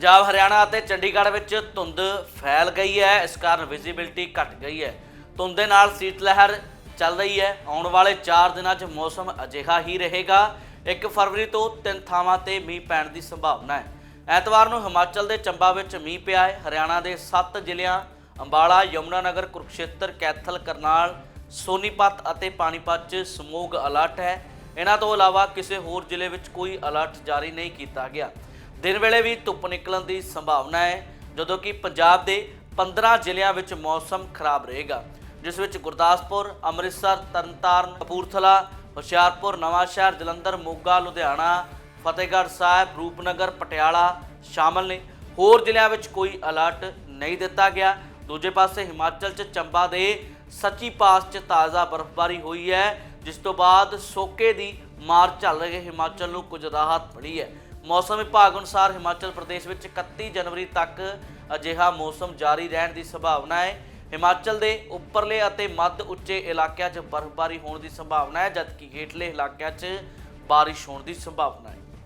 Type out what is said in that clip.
ਪੰਜਾਬ, ਹਰਿਆਣਾ ਅਤੇ ਚੰਡੀਗੜ੍ਹ ਵਿੱਚ ਧੁੰਦ ਫੈਲ ਗਈ ਹੈ। ਇਸ ਕਾਰਨ ਵਿਜ਼ਿਬਿਲਟੀ ਘਟ ਗਈ ਹੈ। ਧੁੰਦ ਦੇ ਨਾਲ ਸੀਤ ਲਹਿਰ ਚੱਲ ਰਹੀ ਹੈ। ਆਉਣ ਵਾਲੇ 4 ਦਿਨਾਂ 'ਚ ਮੌਸਮ ਅਜਿਹਾ ਹੀ ਰਹੇਗਾ। 1 ਫਰਵਰੀ ਤੋਂ ਤਿੰਨ ਥਾਵਾਂ ਤੇ ਮੀਂਹ ਪੈਣ ਦੀ ਸੰਭਾਵਨਾ ਹੈ। ਐਤਵਾਰ ਨੂੰ ਹਿਮਾਚਲ ਦੇ ਚੰਬਾ ਵਿੱਚ ਮੀਂਹ ਪਿਆ ਹੈ। ਹਰਿਆਣਾ ਦੇ 7 ਜ਼ਿਲ੍ਹਿਆਂ, ਅੰਬਾਲਾ ਯਮੁਨਾਨਗਰ ਕੁਰਕਸ਼ੇਤਰ, ਕੈਥਲ, ਕਰਨਾਲ, ਸੋਨੀਪਤ ਅਤੇ ਪਾਣੀਪਤ 'ਚ ਸਮੋਗ ਅਲਰਟ ਹੈ। ਇਹਨਾਂ ਤੋਂ ਇਲਾਵਾ ਕਿਸੇ ਹੋਰ ਜ਼ਿਲ੍ਹੇ ਵਿੱਚ ਕੋਈ ਅਲਰਟ ਜਾਰੀ ਨਹੀਂ ਕੀਤਾ ਗਿਆ। ਦਿਨ ਵੇਲੇ ਵੀ ਧੁੱਪ ਨਿਕਲਣ ਦੀ ਸੰਭਾਵਨਾ ਹੈ, ਜਦੋਂ ਕਿ ਪੰਜਾਬ ਦੇ 15 ਜ਼ਿਲ੍ਹਿਆਂ ਵਿੱਚ ਮੌਸਮ ਖਰਾਬ ਰਹੇਗਾ, ਜਿਸ ਵਿੱਚ ਗੁਰਦਾਸਪੁਰ, ਅੰਮ੍ਰਿਤਸਰ, ਤਰਨਤਾਰਨ, ਕਪੂਰਥਲਾ, ਹੁਸ਼ਿਆਰਪੁਰ, ਨਵਾਂਸ਼ਹਿਰ, ਜਲੰਧਰ, ਮੋਗਾ, ਲੁਧਿਆਣਾ, ਫਤਿਹਗੜ੍ਹ ਸਾਹਿਬ, ਰੂਪਨਗਰ, ਪਟਿਆਲਾ ਸ਼ਾਮਲ ਨੇ। ਹੋਰ ਜ਼ਿਲ੍ਹਿਆਂ ਵਿੱਚ ਕੋਈ ਅਲਰਟ ਨਹੀਂ ਦਿੱਤਾ ਗਿਆ। ਦੂਜੇ ਪਾਸੇ ਹਿਮਾਚਲ 'ਚ ਚੰਬਾ ਦੇ ਸੱਚੀ ਪਾਸ 'ਚ ਤਾਜ਼ਾ ਬਰਫ਼ਬਾਰੀ ਹੋਈ ਹੈ, ਜਿਸ ਤੋਂ ਬਾਅਦ ਸੋਕੇ ਦੀ ਮਾਰ ਚੱਲ ਰਹੇ ਹਿਮਾਚਲ ਨੂੰ ਕੁਝ ਰਾਹਤ ਮਿਲੀ ਹੈ। ਮੌਸਮ ਵਿਭਾਗ ਅਨੁਸਾਰ ਹਿਮਾਚਲ ਪ੍ਰਦੇਸ਼ ਵਿੱਚ 31 ਜਨਵਰੀ ਤੱਕ ਅਜਿਹਾ ਮੌਸਮ ਜਾਰੀ ਰਹਿਣ ਦੀ ਸੰਭਾਵਨਾ ਹੈ। ਹਿਮਾਚਲ ਦੇ ਉੱਪਰਲੇ ਅਤੇ ਮੱਧ ਉੱਚੇ ਇਲਾਕਿਆਂ 'ਚ ਬਰਫ਼ਬਾਰੀ ਹੋਣ ਦੀ ਸੰਭਾਵਨਾ ਹੈ, ਜਦਕਿ ਹੇਠਲੇ ਇਲਾਕਿਆਂ 'ਚ ਬਾਰਿਸ਼ ਹੋਣ ਦੀ ਸੰਭਾਵਨਾ ਹੈ।